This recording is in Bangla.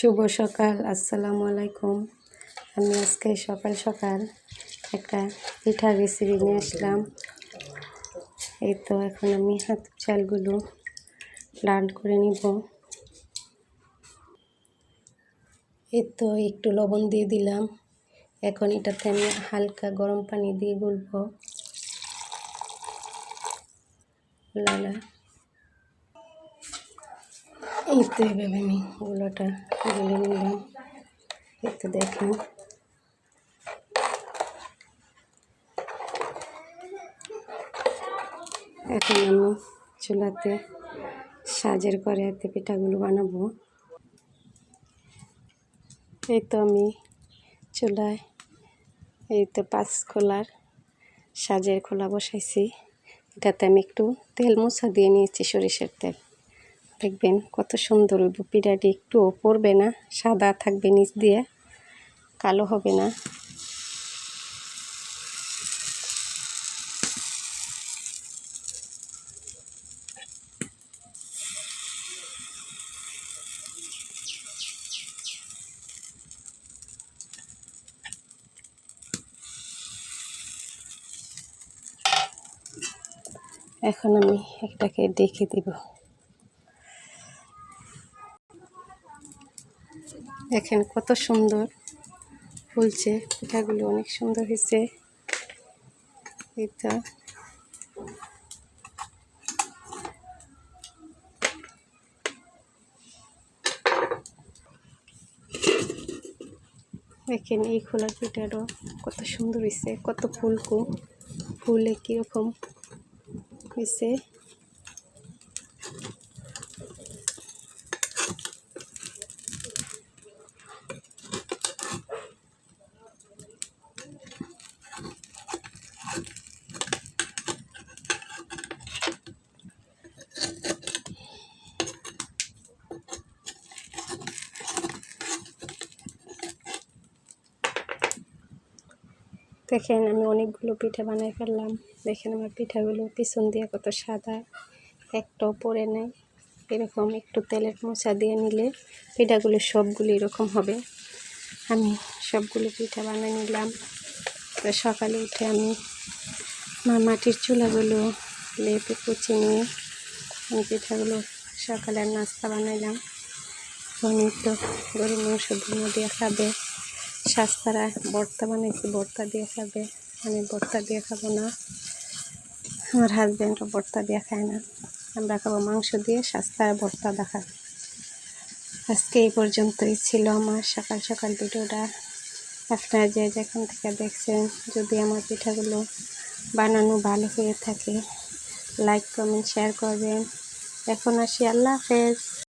শুভ সকাল, আসসালামু আলাইকুম। আমি আজকে সকাল সকাল একটা পিঠার রেসিপি নিয়ে আসলাম। এই তো এখন আমি হাত চালগুলো লাল করে নিব। এই তো একটু লবণ দিয়ে দিলাম। এখন এটাতে আমি হালকা গরম পানি দিয়ে গুলব। লালা। তো এভাবে আমি গুলোটা গুলে নিলাম এই তো দেখেন এখন আমি চুলাতে সাজের করে এতে পিঠাগুলো বানাবো। এই তো আমি চুলায় এই তো পাঁচ খোলার সাজের খোলা বসাইছি। এটাতে আমি একটু তেল মোছা দিয়ে নিয়েছি সরিষার তেল। দেখবেন কত সুন্দর ওই পিঠাটি একটুও পড়বে না, সাদা থাকবে নিচ দিয়ে, কালো হবে না। এখন আমি একটাকে ডেকে দিব। দেখেন কত সুন্দর ফুলছে, পিঠাগুলো অনেক সুন্দর হয়েছে। এটা দেখেন এই খোলার পিঠারও কত সুন্দর হয়েছে, কত ফুলকো, ফুলে কীরকম হয়েছে। দেখেন, আমি অনেকগুলো পিঠা বানাই ফেললাম। দেখেন আমার পিঠাগুলো পিছন দিয়ে কত সাদা একটাও পরে নেই। এরকম একটু তেলের মোচা দিয়ে নিলে পিঠাগুলো সবগুলো এরকম হবে। আমি সবগুলো পিঠা বানিয়ে নিলাম। তো সকালে উঠে আমি আমার মাটির চুলাগুলো লেপে কুচি নিয়ে আমি পিঠাগুলো সকালের নাস্তা বানাইলাম। অনেক তো গরুর মাংস দিয়ে খাবে। সাস্তারা ভর্তা বানাইছি, ভর্তা দিয়ে খাবে। আমি ভর্তা দিয়ে খাব না। আমার হাজব্যান্ডও ভর্তা দিয়ে খায় না। আমরা খাব মাংস দিয়ে সাস্তারা ভর্তা দেখা। আজকে এই পর্যন্তই ছিল আমার সকাল সকাল ভিডিওটা। আপনারা যে যেখান থেকে দেখছেন, যদি আমার পিঠাগুলো বানানো ভালো হয়ে থাকে লাইক কমেন্ট শেয়ার করবেন। এখন আসি, আল্লাহ হাফেজ।